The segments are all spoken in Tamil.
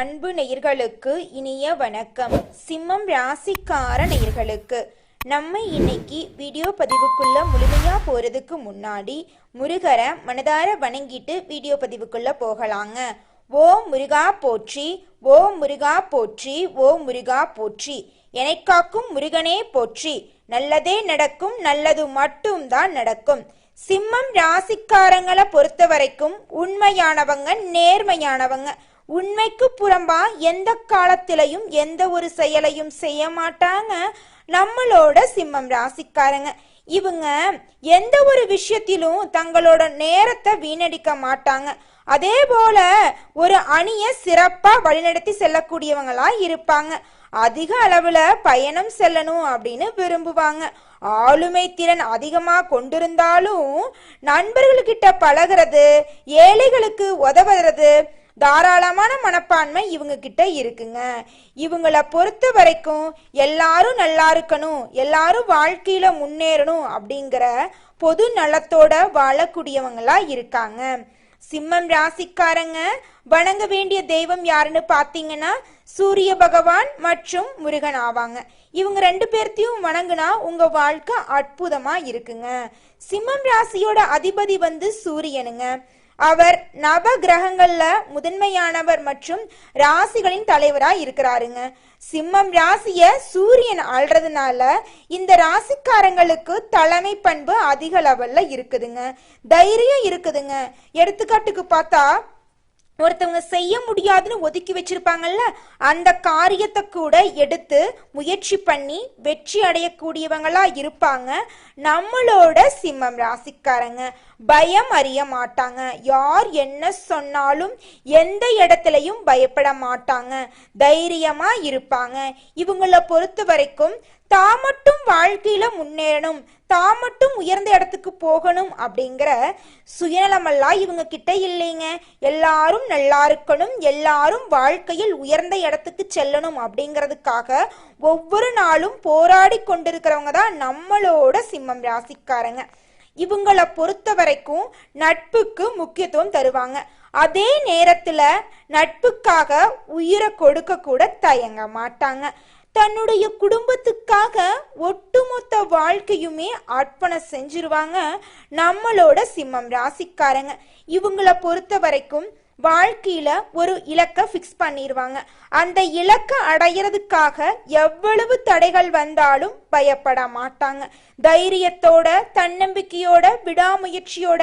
அன்பு நேயர்களுக்கு இனிய வணக்கம். சிம்மம் ராசிக்கார நேயர்களுக்கு நம்ம இன்னைக்கு வீடியோ பதிவுக்குள்ள முழுமையா போறதுக்கு முன்னாடி முருகரை மனதார வணங்கிட்டு வீடியோ பதிவுக்குள்ள போகலாங்க. ஓ முருகா போற்றி ஓ முருகா போற்றி ஓ முருகா போற்றி. எனைக்காக்கும் முருகனே போற்றி. நல்லதே நடக்கும் நல்லது மட்டும்தான் நடக்கும். சிம்மம் ராசிக்காரங்களை பொறுத்த வரைக்கும் உண்மையானவங்க நேர்மையானவங்க. உண்மைக்கு புறம்பா எந்த காலத்திலையும் எந்த ஒரு செயலையும் செய்ய மாட்டாங்க நம்மளோட சிம்மம் ராசிக்காரங்க. இவங்க எந்த ஒரு விஷயத்திலும் தங்களோட நேரத்தை வீணடிக்க மாட்டாங்க. அதே போல ஒரு அணிய சிறப்பா வழிநடத்தி செல்லக்கூடியவங்களா இருப்பாங்க. அதிக அளவுல பயணம் செல்லணும் அப்படின்னு விரும்புவாங்க. ஆளுமை திறன் அதிகமா கொண்டிருந்தாலும் நண்பர்கள்கிட்ட பழகிறது ஏழைகளுக்கு உதவுறது தாராளமான மனப்பான்மை இவங்க கிட்ட இருக்குங்க. இவங்கள பொறுத்த வரைக்கும் எல்லாரும் நல்லா இருக்கணும் எல்லாரும் வாழ்க்கையில முன்னேறணும் அப்படிங்கிற பொது நலத்தோட வாழக்கூடியவங்களா இருக்காங்க. சிம்மம் ராசிக்காரங்க வணங்க வேண்டிய தெய்வம் யாருன்னு பார்த்தீங்கன்னா சூரிய பகவான் மற்றும் முருகன் ஆவாங்க. இவங்க ரெண்டு பேர்த்தையும் வணங்குனா உங்க வாழ்க்கை அற்புதமா இருக்குங்க. சிம்மம் ராசியோட அதிபதி வந்து சூரியனுங்க. அவர் நவ கிரகங்கள்ல முதன்மையானவர் மற்றும் ராசிகளின் தலைவரா இருக்கிறாருங்க. சிம்மம் ராசிய சூரியன் ஆள்றதுனால இந்த ராசிக்காரங்களுக்கு தலைமை பண்பு அதிக லெவல்ல இருக்குதுங்க. தைரியம் இருக்குதுங்க. எடுத்துக்காட்டுக்கு பார்த்தா ஒருத்தவங்க செய்ய முடியாதுன்னு ஒதுக்கி வச்சிருப்பாங்கல்ல அந்த காரியத்தை கூட எடுத்து முயற்சி பண்ணி வெற்றி அடையக்கூடியவங்களா இருப்பாங்க. நம்மளோட சிம்மம் ராசிக்காரங்க பயம் அறிய மாட்டாங்க. யார் என்ன சொன்னாலும் எந்த இடத்துலையும் பயப்பட மாட்டாங்க. தைரியமா இருப்பாங்க. இவங்கள பொறுத்த வரைக்கும் தான் மட்டும் வாழ்க்கையில முன்னேறணும் தான் மட்டும் உயர்ந்த இடத்துக்கு போகணும் அப்படிங்கிற சுயநலமெல்லாம் இவங்க கிட்ட இல்லைங்க. எல்லாரும் நல்லா இருக்கணும் எல்லாரும் வாழ்க்கையில் உயர்ந்த இடத்துக்கு செல்லணும் அப்படிங்கிறதுக்காக ஒவ்வொரு நாளும் போராடி கொண்டிருக்கிறவங்க தான் நம்மளோட சிம்மம் ராசிக்காரங்க. இவங்கள பொறுத்த வரைக்கும் நட்புக்கு முக்கியத்துவம் தருவாங்க. அதே நேரத்துல நட்புக்காக உயிரை கொடுக்க கூட தயங்க மாட்டாங்க. தன்னுடைய குடும்பத்துக்காக ஒட்டுமொத்த வாழ்க்கையுமே அர்ப்பணம் செஞ்சிருவாங்க நம்மளோட சிம்மம். ராசிக்காரங்க இவங்கள பொறுத்த வரைக்கும் வாழ்க்கையில ஒரு இலக்கை ஃபிக்ஸ் பண்ணிடுவாங்க அந்த இலக்கை அடையிறதுக்காக எவ்வளவு தடைகள் வந்தாலும் பயப்பட மாட்டாங்க. தைரியத்தோட தன்னம்பிக்கையோட விடாமுயற்சியோட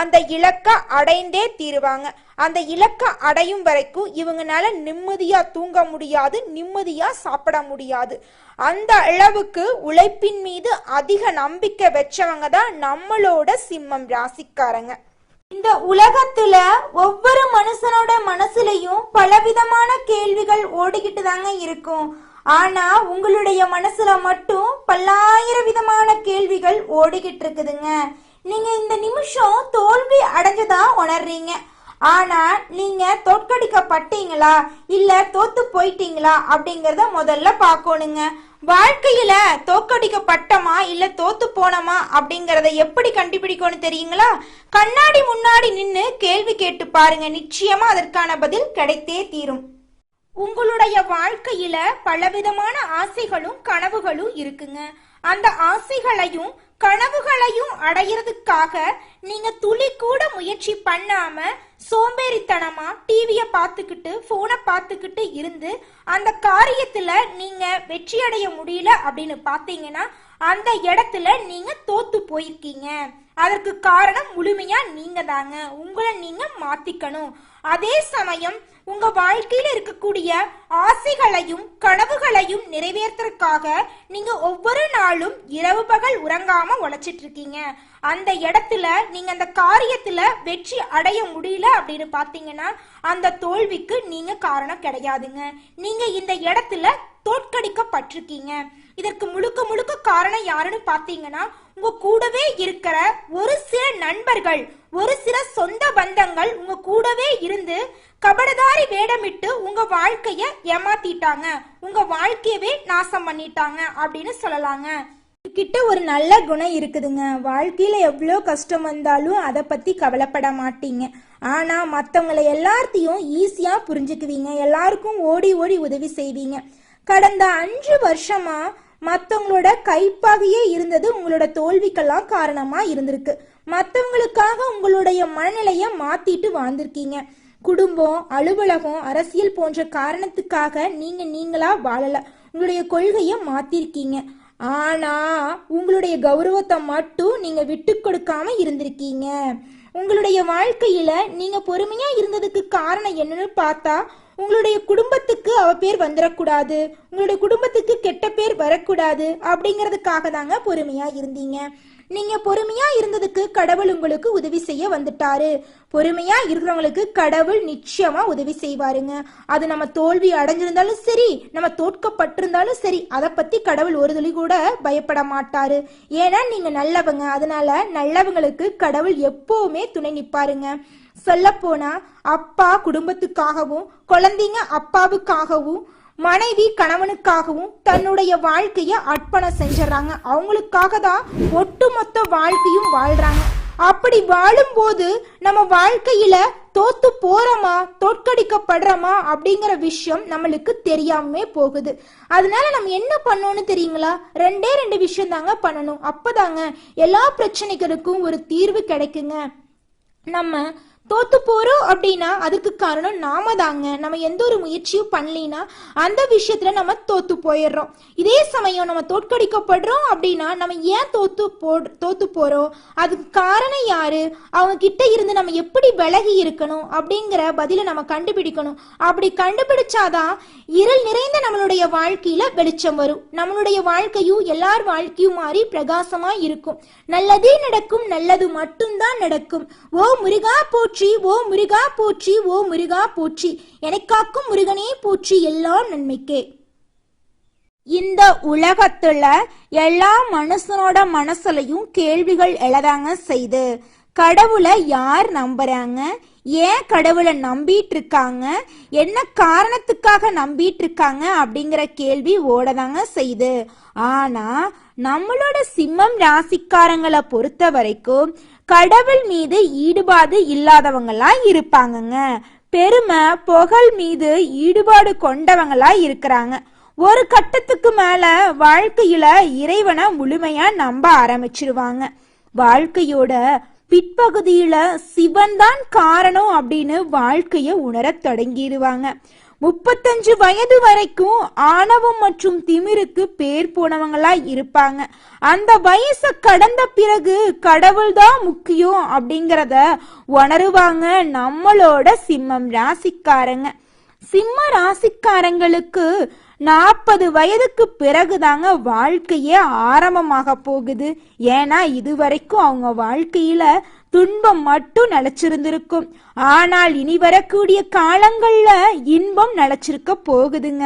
அந்த இலக்கை அடைந்தே தீருவாங்க. அந்த இலக்கை அடையும் வரைக்கும் இவங்கனால நிம்மதியா தூங்க முடியாது நிம்மதியா சாப்பிட முடியாது. அந்த அளவுக்கு உழைப்பின் மீது அதிக நம்பிக்கை வச்சவங்க தான் நம்மளோட சிம்மம் ராசிக்காரங்க. இந்த உலகத்துல ஒவ்வொரு மனுஷனோட மனசுலயும் பலவிதமான கேள்விகள் ஓடிக்கிட்டு தாங்க இருக்கும். ஆனா உங்களுடைய மனசுல மட்டும் பல்லாயிரம் விதமான கேள்விகள் ஓடிக்கிட்டு இருக்குதுங்க. நீங்க இந்த நிமிஷம் தோல்வி அடைஞ்சதா உணர்றீங்க. ஆனா நீங்க தோற்கடிக்கப்பட்டீங்களா? இல்ல தோத்து போயிட்டீங்களா? அப்படிங்கறத முதல்ல பார்க்கணுங்க. வாழ்க்கையில தோக்கடிக்கப்பட்டமா இல்ல தோத்து போனோமா? அப்படிங்கறத எப்படி கண்டுபிடிக்கணும் தெரியுங்களா? கண்ணாடி முன்னாடி நின்னு கேள்வி கேட்டு பாருங்க. நிச்சயமா அதற்கான பதில் கிடைத்தே தீரும். உங்களுடைய வாழ்க்கையில பலவிதமான ஆசைகளும் கனவுகளும் இருக்குங்க. அந்த ஆசைகளையும் கனவுகளையும் அடையிறதுக்காக நீங்க துளி கூட முயற்சி பண்ணாம சோம்பேறித்தனமா டிவிய பார்த்துக்கிட்டு போனை பார்த்துக்கிட்டு இருந்து அந்த காரியத்துல நீங்க வெற்றி அடைய முடியல அப்படின்னு பார்த்தீங்கன்னா அந்த இடத்துல நீங்க தோத்து போயிருக்கீங்க. அதற்கு காரணம் முழுமையா நீங்க தாங்க உங்களை நீங்க மாத்திக்கணும். அதே சமயம் உங்க வாழ்க்கையில இருக்கக்கூடிய ஆசைகளையும் கனவுகளையும் நிறைவேற்றுறதுக்காக நீங்க ஒவ்வொரு நாளும் இரவு பகல் உறங்காம உழைச்சிட்டு இருக்கீங்க அந்த இடத்துல நீங்க அந்த காரியத்துல வெற்றி அடைய முடியல அப்படின்னு பாத்தீங்கன்னா அந்த தோல்விக்கு நீங்க காரணம் கிடையாதுங்க. நீங்க இந்த இடத்துல தோற்கடிக்கப்பட்டிருக்கீங்க. இதற்கு முழுக்க முழுக்க காரணம் யாருன்னு பாத்தீங்கன்னா உங்க கூடவே இருக்கிற ஒரு சில நண்பர்கள் ஒரு சில சொந்த பந்தங்கள் உங்க கூடவே இருந்து கபடதாரி வேடமிட்டு உங்க வாழ்க்கைய ஏமாத்திட்டாங்க. உங்க வாழ்க்கையவே நாசம் பண்ணிட்டாங்க அப்படின்னு சொல்லலாங்க. கிட்ட ஒரு நல்ல குணம் இருக்குதுங்க. வாழ்க்கையில எவ்வளோ கஷ்டம் வந்தாலும் அதை பத்தி கவலைப்பட மாட்டீங்க. ஆனா மற்றவங்களை எல்லாத்தையும் ஈஸியா புரிஞ்சுக்குவீங்க. எல்லாருக்கும் ஓடி ஓடி உதவி செய்வீங்க. கடந்த அஞ்சு வருஷமா மற்றவங்களோட கைப்பாகையே இருந்தது உங்களோட தோல்விக்கெல்லாம் காரணமா இருந்திருக்கு. மற்றவங்களுக்காக உங்களுடைய மனநிலையை மாத்திட்டு வாழ்ந்திருக்கீங்க. குடும்பம் அலுவலகம் அரசியல் போன்ற காரணத்துக்காக நீங்க நீங்களா வாழல. உங்களுடைய கொள்கையை மாத்திருக்கீங்க. ஆனா உங்களுடைய கௌரவத்தை மட்டும் நீங்க விட்டு கொடுக்காம இருந்திருக்கீங்க. உங்களுடைய வாழ்க்கையில நீங்க பொறுமையா இருந்ததுக்கு காரணம் என்னன்னு பார்த்தா உங்களுடைய குடும்பத்துக்கு அவ பேர் வந்துடக்கூடாது உங்களுடைய குடும்பத்துக்கு கெட்ட பேர் வரக்கூடாது அப்படிங்கிறதுக்காக தாங்க பொறுமையா இருந்தீங்க. நீங்க பொறுமையா இருந்ததுக்கு கடவுள் உங்களுக்கு உதவி செய்ய வந்துட்டாரு. பொறுமையா இருக்கிறவங்களுக்கு கடவுள் நிச்சயமா உதவி செய்வாருங்க. அது நம்ம தோல்வி அடைஞ்சிருந்தாலும் சரி நம்ம தோற்கப்பட்டிருந்தாலும் சரி அதை பத்தி கடவுள் ஒரு துளி கூட பயப்பட மாட்டாரு. ஏன்னா நீங்க நல்லவங்க. அதனால நல்லவங்களுக்கு கடவுள் எப்பவுமே துணை நிப்பாருங்க. சொல்ல போனா அப்பா குடும்பத்துக்காகவும் குழந்தைங்க அப்பாவுக்காகவும் மனைவி கணவனுக்காகவும் தன்னுடைய வாழ்க்கைய அர்ப்பணம் செஞ்சிடறாங்க. அவங்களுக்காக தான் ஒட்டுமொத்த வாழ்க்கையும் வாழ்றாங்க. அப்படி வாழும்போது நம்ம வாழ்க்கையில தோத்து போறோமா தோற்கடிக்கப்படுறோமா அப்படிங்கிற விஷயம் நம்மளுக்கு தெரியாமே போகுது. அதனால நம்ம என்ன பண்ணோம்னு தெரியுங்களா? ரெண்டே ரெண்டு விஷயம் தாங்க பண்ணணும். அப்பதாங்க எல்லா பிரச்சனைகளுக்கும் ஒரு தீர்வு கிடைக்குங்க. நம்ம தோத்து போறோம் அப்படின்னா அதுக்கு காரணம் நாம தாங்க. நம்ம எந்த ஒரு முயற்சியும் பண்ணலினா அந்த விஷயத்துல நம்ம தோத்து போயிடுறோம். இதே சமயம் நம்ம தோற்கடிக்கப்படுறோம் அப்படின்னா நம்ம ஏன் தோத்து போ தோத்து போறோம்? அதுக்கு காரணம் யாரு? அவங்க கிட்ட இருந்து நம்ம எப்படி விலகி இருக்கணும் அப்படிங்கிற பதிலை நம்ம கண்டுபிடிக்கணும். அப்படி கண்டுபிடிச்சாதான் இருள் நிறைந்த நம்மளுடைய வாழ்க்கையில வெளிச்சம் வரும். நம்மளுடைய வாழ்க்கையும் எல்லார் வாழ்க்கையும் மாறி பிரகாசமா இருக்கும். நல்லதே நடக்கும் நல்லது மட்டும்தான் நடக்கும். ஓ முருகா போற்றி ஓ முருகா போற்றி ஓ முருகா போற்றி எனக்காக்கும் முருகனே போற்றி எல்லாம் நன்மைக்கே. இந்த உலகத்துல எல்லா மனுஷனோட மனசுலையும் கேள்விகள் எழதாங்க செய்து கடவுளை யார் நம்புறாங்க? ஏன் கடவுளை நம்பிட்டு இருக்காங்க என்ன காரணத்துக்காக நம்பிட்டு இருக்காங்க அப்படிங்கிற கேள்வி ஓடதாங்க செய்து. ஆனா நம்மளோட சிம்மம் ராசிக்காரங்களை பொறுத்த வரைக்கும் கடவுள் மீது ஈடுபாடு இல்லாதவங்களாம் இருப்பாங்கங்க. பெருமை புகழ் மீது ஈடுபாடு கொண்டவங்களா இருக்கிறாங்க. ஒரு கட்டத்துக்கு மேல வாழ்க்கையில இறைவனை முழுமையா நம்ப ஆரம்பிச்சிருவாங்க. வாழ்க்கையோட பிற்பகுதியில சிவன் தான் காரணம் அப்படின்னு வாழ்க்கைய உணரத் தொடங்கிடுவாங்க முப்பத்தஞ்சு வயது வரைக்கும் ஆணவம் மற்றும் திமிருக்கு பேர் போனவங்களா இருப்பாங்க. அந்த வயசை கடந்த பிறகு கடவுள் தான் முக்கியம் அப்படிங்கிறத உணருவாங்க நம்மளோட சிம்மம் ராசிக்காரங்க. சிம்ம ராசிக்காரங்களுக்கு நாற்பது வயதுக்கு பிறகுதாங்க வாழ்க்கையே ஆரம்பமாக போகுது. ஏன்னா இதுவரைக்கும் அவங்க வாழ்க்கையில துன்பம் மட்டும் நிலச்சிருந்திருக்கும். ஆனால் இனி வரக்கூடிய காலங்கள்ல இன்பம் நிலச்சிருக்க போகுதுங்க.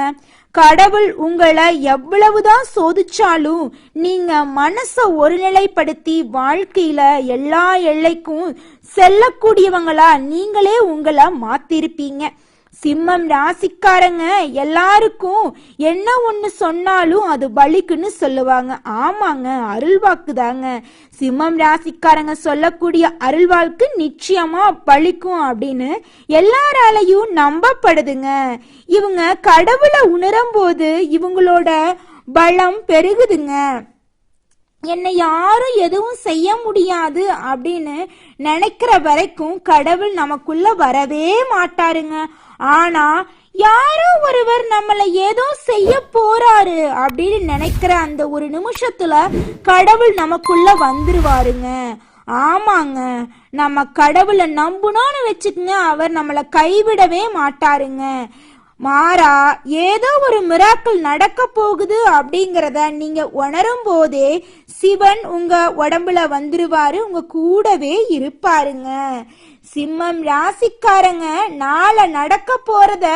கடவுள் உங்களை எவ்வளவுதான் சோதிச்சாலும் நீங்க மனசை ஒருநிலைப்படுத்தி வாழ்க்கையில எல்லா எல்லைக்கும் செல்லக்கூடியவங்களா நீங்களே உங்களை மாத்திருப்பீங்க. சிம்மம் ராசிக்காரங்க எல்லாருக்கும் என்ன ஒன்று சொன்னாலும் அது பலிக்குன்னு சொல்லுவாங்க. ஆமாங்க அருள்வாக்கு தாங்க சிம்மம் ராசிக்காரங்க சொல்லக்கூடிய அருள்வாக்கு நிச்சயமா பலிக்கும் அப்படின்னு எல்லாராலையும் நம்பப்படுதுங்க. இவங்க கடவுளை உணரும் போது இவங்களோட பலம் பெருகுதுங்க. என்னை யாரும் எதுவும் செய்ய முடியாது அப்படின்னு நினைக்கிற வரைக்கும் கடவுள் நமக்குள்ள வரவே மாட்டாருங்க. ஆனா யாரோ ஒருவர் நம்மளை ஏதோ செய்ய போறாரு அப்படின்னு நினைக்கிற அந்த ஒரு நிமிஷத்துல கடவுள் நமக்குள்ள வந்துருவாருங்க. ஆமாங்க. நம்ம கடவுளை நம்புனோன்னு வச்சுக்கங்க அவர் நம்மளை கைவிடவே மாட்டாருங்க. மாறா ஏதோ ஒரு மிராக்கள் நடக்க போகுது அப்படிங்கிறத நீங்க உணரும் போதே சிவன் உங்க உடம்புல வந்துருவாரு உங்க கூடவே இருப்பாருங்க. சிம்மம் ராசிக்காரங்க நாளை நடக்க போறத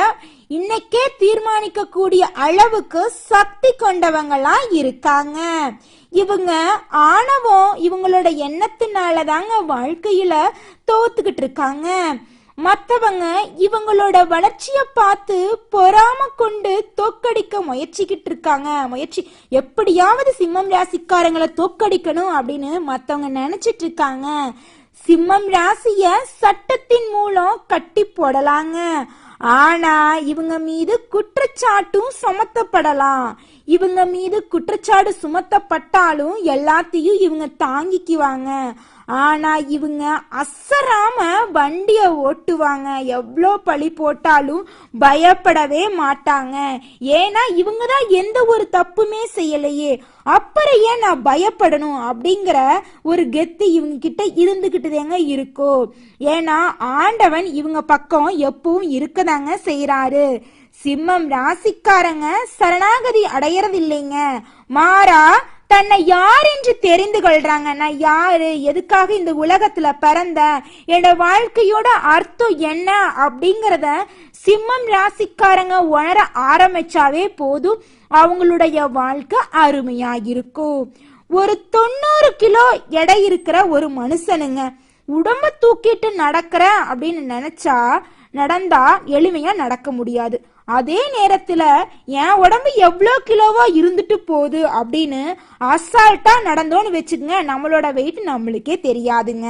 இன்னைக்கே தீர்மானிக்க கூடிய அளவுக்கு சக்தி கொண்டவங்களா இருக்காங்க. இவங்க ஆணவம் இவங்களோட எண்ணத்தினால தாங்க வாழ்க்கையில தோத்துக்கிட்டு இருக்காங்க. மற்றவங்க இவங்களோட வளர்ச்சியை பார்த்து பொறாம கொண்டு தோக்கடிக்க முயற்சிக்கிட்டு இருக்காங்க. முயற்சி எப்படியாவது சிம்மம் ராசிக்காரங்களை தோக்கடிக்கணும் அப்படின்னு மற்றவங்க நினைச்சிட்டு இருக்காங்க. சிம்மம் ராசிய சட்டத்தின் மூலம் கட்டி போடலாங்க. ஆனா இவங்க மீது குற்றச்சாட்டும் சுமத்தப்படலாம். இவங்க மீது குற்றச்சாட்டு சுமத்தப்பட்டாலும் எல்லாத்தையும் இவங்க தாங்கிக்குவாங்க. ஆனா இவங்க அசராம வண்டிய ஓட்டுவாங்க. எவ்வளோ பழி போட்டாலும் பயப்படவே மாட்டாங்க. ஏன்னா இவங்க தான் எந்த ஒரு தப்புமே செய்யலையே. அப்புறம் ஏன் நான் பயப்படணும் அப்படிங்கிற ஒரு கெத்து இவங்க கிட்ட இருந்துகிட்டுதாங்க இருக்கோ? ஏன்னா ஆண்டவன் இவங்க பக்கம் எப்பவும் இருக்கதாங்க செய்யறாரு சிம்மம் ராசிக்காரங்க சரணாகதி அடையறதில்லைங்க. மாறா தன்னை யார் என்று தெரிந்து கொள்றாங்க நான் யாரு எதுக்காக இந்த உலகத்துல பிறந்த என்னோட வாழ்க்கையோட அர்த்தம் என்ன அப்படிங்கிறத சிம்மம் ராசிக்காரங்க உணர ஆரம்பிச்சாவே போதும். அவங்களுடைய வாழ்க்கை அருமையா இருக்கும் ஒரு தொண்ணூறு கிலோ எடை இருக்கிற ஒரு மனுஷனுங்க உடம்ப தூக்கிட்டு நடக்கிற அப்படின்னு நினைச்சா நடந்தா எளிமையா நடக்க முடியாது. அதே நேரத்துல என் உடம்பு எவ்வளோ கிலோவா இருந்துட்டு போகுது அப்படின்னு அசால்ட்டா நடந்தோன்னு வச்சுக்கோங்க நம்மளோட வெயிட் நம்மளுக்கே தெரியாதுங்க.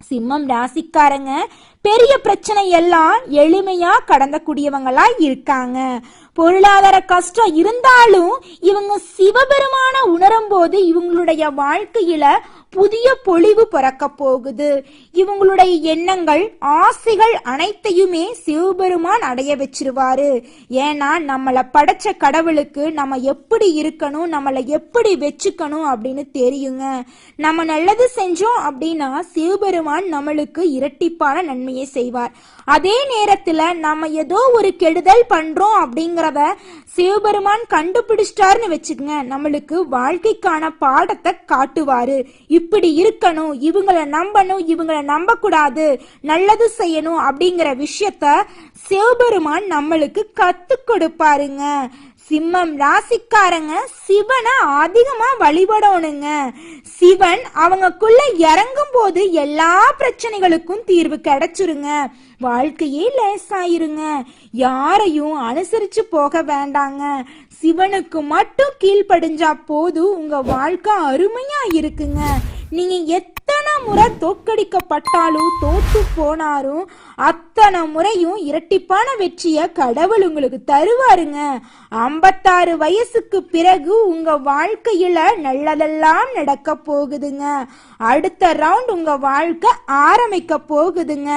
சிம்மம் ராசிக்காரங்க பெரிய பிரச்சனை எல்லாம் எளிமையா கடந்தக்கூடியவங்களா இருக்காங்க. பொருளாதார கஷ்டம் இருந்தாலும் இவங்க சிவபெருமான உணரும் போது இவங்களுடைய வாழ்க்கையில புதிய பொழிவு பிறக்கப் போகுது. இவங்களுடைய எண்ணங்கள் ஆசைகள் அனைத்தையுமே சிவபெருமான் அடைய வச்சிருவாரு. ஏன்னா நம்மளை படைச்ச கடவுளுக்கு நம்ம எப்படி இருக்கணும் நம்மளை எப்படி வச்சுக்கணும் அப்படின்னு தெரியுங்க. நம்ம நல்லது செஞ்சோம் அப்படின்னா சிவபெருமான் நம்மளுக்கு இரட்டிப்பான நன்மையை செய்வார். அதே நேரத்துல நம்ம ஏதோ ஒரு கெடுதல் பண்றோம் அப்படிங்கிறத சிவபெருமான் கண்டுபிடிச்சிட்டாருன்னு வச்சுக்கோங்க. நம்மளுக்கு வாழ்க்கைக்கான பாடத்தை காட்டுவாரு. இப்படி இருக்கணும் இவங்களை நம்பணும் இவங்களை நம்ப கூடாது நல்லது செய்யணும் அப்படிங்கிற விஷயத்த சிவபெருமான் நம்மளுக்கு கத்து கொடுப்பாருங்க. சிம்மம் ராசிக்காரங்க சிவனை அதிகமா வழிபடணுங்க. சிவன் அவங்கக்குள்ள இறங்கும் போது எல்லா பிரச்சனைகளுக்கும் தீர்வு கிடைச்சிருங்க. வாழ்க்கையே லேசாயிருங்க. யாரையும் அனுசரிச்சு போக வேண்டாங்க. சிவனுக்கு மட்டும் கீழ்ப்படிஞ்சா போதும் உங்க வாழ்க்கை அருமையா இருக்குங்க. நீங்க எத்தனை முறை தோக்கடிக்கப்பட்டாலும் தோத்து போனாலும் அத்தனை முறையும் இரட்டிப்பான வெற்றிய கடவுள் உங்களுக்கு தருவாருங்க. ஐம்பத்தாறு வயசுக்கு பிறகு உங்க வாழ்க்கையில நல்லதெல்லாம் நடக்க போகுதுங்க. அடுத்த ரவுண்ட் உங்க வாழ்க்கை ஆரம்பிக்க போகுதுங்க.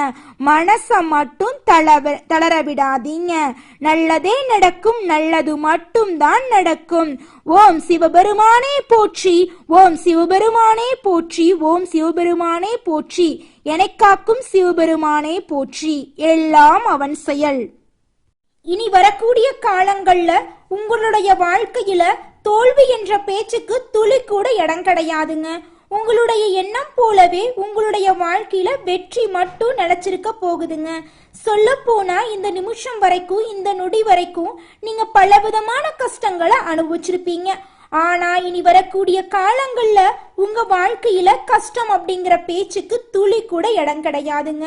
மனசை மட்டும் தளவ தளர விடாதீங்க நல்லதே நடக்கும் நல்லது மட்டும் தான் நடக்கும். ஓம் சிவபெருமானே போற்றி ஓம் சிவபெருமானே போற்றி ஓம் சிவபெருமானே போற்றி. எனக்காக்கும் சிவபெருமானே போற்றி எல்லாம் அவன் செயல். இனி வரக்கூடிய காலங்கள்ல உங்களுடைய வாழ்க்கையில தோல்வி என்ற பேச்சுக்கு துளி கூட இடம் கிடையாதுங்க. உங்களுடைய எண்ணம் போலவே உங்களுடைய வாழ்க்கையில வெற்றி மட்டும் நினைச்சிருக்க போகுதுங்க. சொல்ல போனா இந்த நிமிஷம் வரைக்கும் இந்த நொடி வரைக்கும் நீங்க பலவிதமான கஷ்டங்களை அனுபவிச்சிருப்பீங்க. ஆனா இனி வரக்கூடிய காலங்கள்ல உங்க வாழ்க்கையில கஷ்டம் அப்படிங்கிற பேச்சுக்கு துளி கூட இடம் கிடையாதுங்க.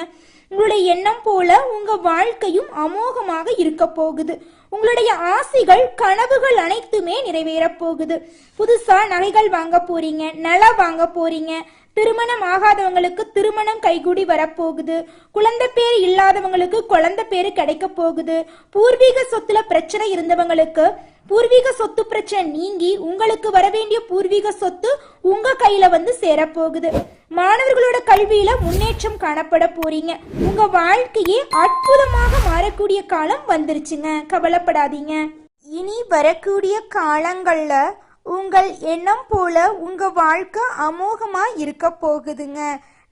உங்களுடைய எண்ணம் போல உங்க வாழ்க்கையும் அமோகமாக இருக்க போகுது. உங்களுடைய ஆசைகள் கனவுகள் அனைத்துமே நிறைவேறப் போகுது. புதுசா நகைகள் வாங்க போறீங்க நிலம் வாங்க போறீங்க. திருமணம் ஆகாதவங்களுக்கு திருமணம் கைகூடி வரப்போகுது குழந்தை பேர் இல்லாதவங்களுக்கு குழந்தை பேர் கிடைக்க போகுது. பூர்வீக சொத்துல பிரச்சனை இருந்தவங்களுக்கு பூர்வீக சொத்து பிரச்சனை நீங்கி உங்களுக்கு வரவேண்டிய பூர்வீக சொத்து உங்க கையில வந்து சேரப்போகுது. மாணவர்களோட கல்வியில முன்னேற்றம் காணப்பட போறீங்க. உங்க வாழ்க்கையே அற்புதமாக மாறக்கூடிய காலம் வந்துருச்சுங்க. கவலைப்படாதீங்க. இனி வரக்கூடிய காலங்கள்ல உங்கள் எண்ணம் போல உங்க வாழ்க்கை அமோகமா இருக்க போகுதுங்க.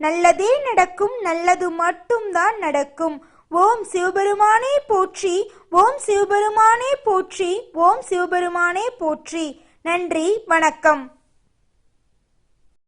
நல்லதே நடக்கும் நல்லது மட்டும்தான் நடக்கும். ஓம் சிவபெருமானே போற்றி ஓம் சிவபெருமானே போற்றி ஓம் சிவபெருமானே போற்றி. நன்றி வணக்கம்.